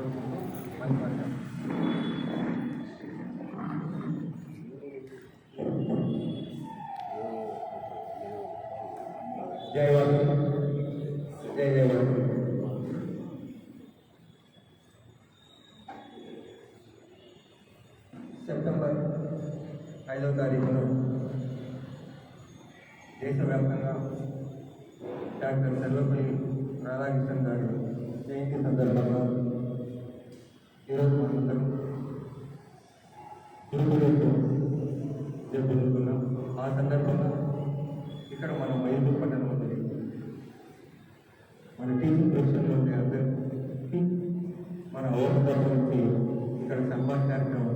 కోరుకుంటూ మంచి మంచి జై వాసు జై జై వాసు సెప్టెంబర్ ఐదవ తారీఖున దేశవ్యాప్తంగా డాక్టర్ సర్వపల్లి రాధాకృష్ణన్ గారి జయంతి సందర్భంగా జరుపుకుంటున్నాం ఆ సందర్భంగా ఇక్కడ మనం వైద్య పట్టణం ఉంది మన టీచింగ్ ప్రొఫెషన్లో ఉండే అందరికీ మన ఓపెన్ నుంచి ఇక్కడ సంభాషణ కార్యక్రమం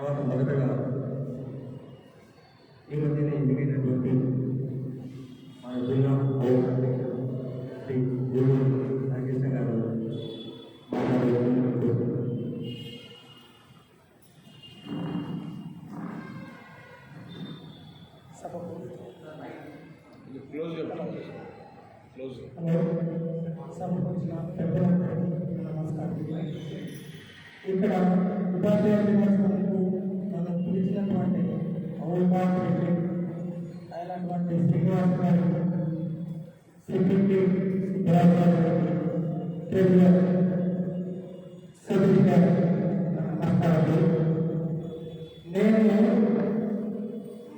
తర్వాత మొదటగా ఈ మధ్యనే ఎన్నికైనటువంటి మన జిల్లా శ్రీ గురు నాగేశ గారు క్లోజ్ క్లోజ్ నమస్కారం. ఇక్కడ ఉపాధ్యాయ శ్రీనివాస్ గారు సెక్రటరీ గారు ట్రెజరర్ సతీష్ గారు నేను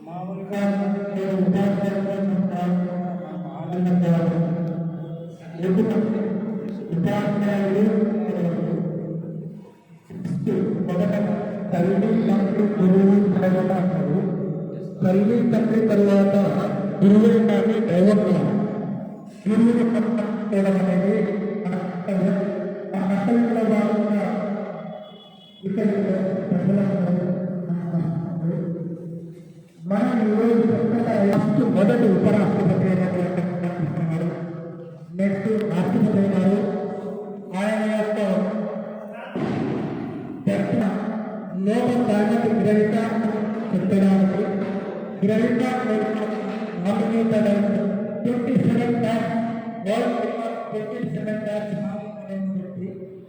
మామూలుగా నేను ఉపాధ్యాయులుగా నాకు ఆనందంగా ఎందుకంటే ఉపాధ్యాయులు మొదట తల్లి తండ్రి గురువు తర్వాత తల్లి తండ్రి తరువాత గురువు కానీ దైవం గురువు చేయడం అనేది మన ఆ కర్తవ్యంలో భాగంగా ఇక్కడ మనం ఈరోజు ఫస్ట్ మొదటి ఉపరాష్ట్రపతి అయినటువంటి నెక్స్ట్ రాష్ట్రపతి అయినారు ఆయన యొక్క చర్చ లోక స్థానానికి గ్రహిత చెప్పడానికి గ్రహిత nominee the rank 27 times, world record 27 times, 1950.